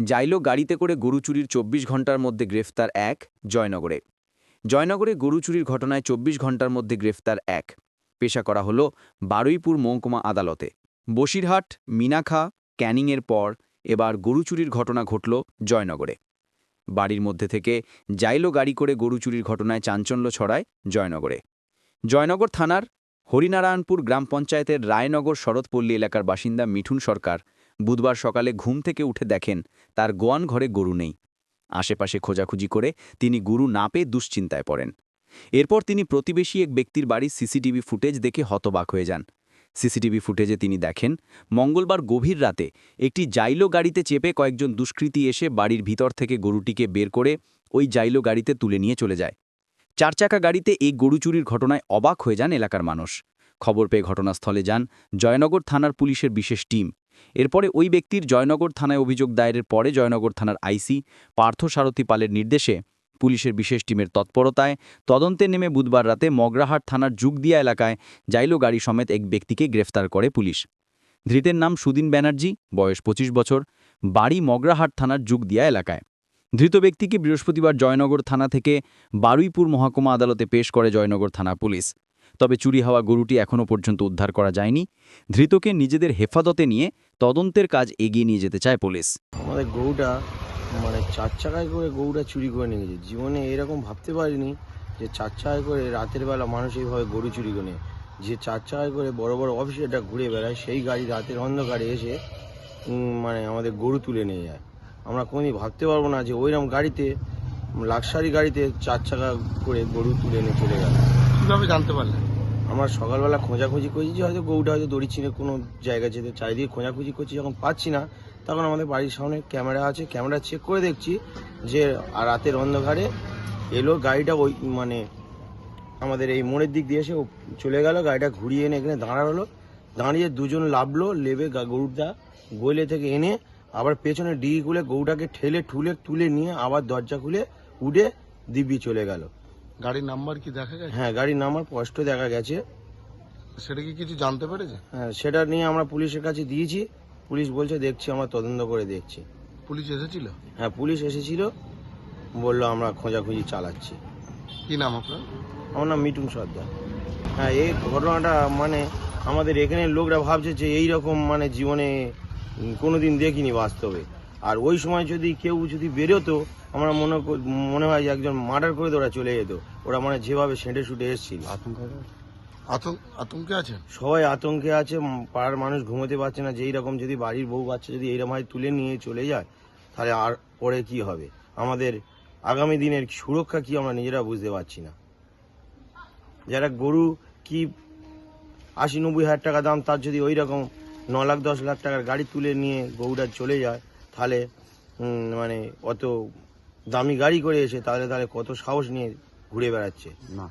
জাইলো গাড়িতে করে গরু চুরির চব্বিশ ঘণ্টার মধ্যে গ্রেফতার এক জয়নগরে। জয়নগরে গরু চুরির ঘটনায় চব্বিশ ঘণ্টার মধ্যে গ্রেফতার এক। পেশা করা হল বারুইপুর মহকুমা আদালতে। বসিরহাট, মিনাখা, ক্যানিংয়ের পর এবার গরু চুরির ঘটনা ঘটল জয়নগরে। বাড়ির মধ্যে থেকে জাইলো গাড়ি করে গরু চুরির ঘটনায় চাঞ্চল্য ছড়ায় জয়নগরে। জয়নগর থানার হরিনারায়ণপুর গ্রাম পঞ্চায়েতের রায়নগর শরৎপল্লী এলাকার বাসিন্দা মিঠুন সরকার বুধবার সকালে ঘুম থেকে উঠে দেখেন তার গোয়ান ঘরে গরু নেই। আশেপাশে খোঁজাখুঁজি করে তিনি গুরু না পেয়ে দুশ্চিন্তায় পড়েন। এরপর তিনি প্রতিবেশী এক ব্যক্তির বাড়ির সিসিটিভি ফুটেজ দেখে হতবাক হয়ে যান। সিসিটিভি ফুটেজে তিনি দেখেন, মঙ্গলবার গভীর রাতে একটি জাইলো গাড়িতে চেপে কয়েকজন দুষ্কৃতী এসে বাড়ির ভিতর থেকে গরুটিকে বের করে ওই জাইলো গাড়িতে তুলে নিয়ে চলে যায়। চারচাকা গাড়িতে এই গরু চুরির ঘটনায় অবাক হয়ে যান এলাকার মানুষ। খবর পেয়ে ঘটনাস্থলে যান জয়নগর থানার পুলিশের বিশেষ টিম। এরপরে ওই ব্যক্তির জয়নগর থানায় অভিযোগ দায়েরের পরে জয়নগর থানার আইসি পার্থসারথী পালের নির্দেশে পুলিশের বিশেষ টিমের তৎপরতায় তদন্তে নেমে বুধবার রাতে মগরাহাট থানার যুগদিয়া এলাকায় জাইলো গাড়ি সমেত এক ব্যক্তিকে গ্রেফতার করে পুলিশ। ধৃতের নাম সুদিন ব্যানার্জি, বয়স ২৫ বছর, বাড়ি মগরাহাট থানার যুগদিয়া এলাকায়। ধৃত ব্যক্তিকে বৃহস্পতিবার জয়নগর থানা থেকে বারুইপুর মহকুমা আদালতে পেশ করে জয়নগর থানা পুলিশ। তবে চুরি হওয়া গরুটি এখনও পর্যন্ত উদ্ধার করা যায়নি। ধৃতকে নিজেদের হেফাজতে নিয়ে তদন্তের কাজ এগিয়ে নিয়ে যেতে চায় পুলিশ। আমাদের গরুটা মানে চার চাকায় করে গরুটা চুরি করে নিয়ে গেছে। জীবনে এরকম ভাবতে পারিনি যে চার চাকায় করে রাতের বেলা মানুষ এইভাবে গরু চুরি করে যে চার চাকায় করে বড় বড় অফিসেটা ঘুরে বেড়ায় সেই গাড়ি রাতের অন্ধকারে এসে মানে আমাদের গরু তুলে নিয়ে যায়। আমরা কোনোদিন ভাবতে পারব না যে ওইরকম গাড়িতে লাক্সারি গাড়িতে চার চাকা করে গরু তুলে নিয়ে চলে গেল। কীভাবে জানতে পারলেন? আমরা সকালবেলা খোঁজাখুঁজি করছি যে হয়তো গৌটা হয়তো দড়ি ছিঁড়ে কোনো জায়গা যেতে চারিদিকে খোঁজাখুঁজি করছি, যখন পাচ্ছি না, তখন আমাদের বাড়ির সামনে ক্যামেরা আছে। ক্যামেরা চেক করে দেখছি যে রাতের অন্ধকারে এলো, গাড়িটা ওই মানে আমাদের এই মোড়ের দিক দিয়ে এসে চলে গেল, গাড়িটা ঘুরিয়ে এনে এখানে দাঁড়াল। দাঁড়িয়ে দুজন লাভলো লেবে গরুটা গোলে থেকে এনে আবার পেছনে ডিগি খুলে গরুটাকে ঠেলে, ঠুলে, তুলে নিয়ে আবার দরজা খুলে উঠে দিব্যি চলে গেল। গাড়ির নাম্বার কি দেখা গেছে? হ্যাঁ গাড়ির নাম্বার স্পষ্ট দেখা গেছে। সেটা কি কিছু জানতে পেরেছে? হ্যাঁ সেটা নিয়ে আমরা পুলিশের কাছে দিয়েছি। পুলিশ বলছে দেখছি আমরা তদন্ত করে দেখছি। পুলিশ এসেছিল? হ্যাঁ পুলিশ এসেছিল। বলল আমরা খোঁজাখুঁজি চালাচ্ছি। কি নাম আপনার? আমার নাম মিটুন সর্দার। হ্যাঁ এই ঘটনাটা মানে আমাদের এখানের লোকরা ভাবছে যে এই রকম মানে জীবনে কোনোদিন দেখিনি বাস্তবে। আর ওই সময় যদি কেউ যদি বেরোতো আমরা মনে কর- মনে হয় যে একজন মার্ডার করে তো ওরা চলে যেত। ওরা মানে যেভাবে সেঁটে শুটে এসেছিল। আতঙ্ক আতঙ্কে আছেন? সবাই আতঙ্কে আছে পাড়ার মানুষ ঘুমোতে পারছে না। যে এইরকম যদি বাড়ির বউ বাচ্চা যদি এইরকম হয় তুলে নিয়ে চলে যায় তাহলে আর পরে কি হবে? আমাদের আগামী দিনের সুরক্ষা কি আমরা নিজেরা বুঝতে পারছি না। যারা গরু কি আশি নব্বই হাজার টাকা দাম তার যদি ওই রকম ন লাখ দশ লাখ টাকার গাড়ি তুলে নিয়ে গরুটা চলে যায় তাহলে মানে অত দামি গাড়ি করে এসে তাহলে তাহলে কত সাহস নিয়ে ঘুরে বেড়াচ্ছে? না।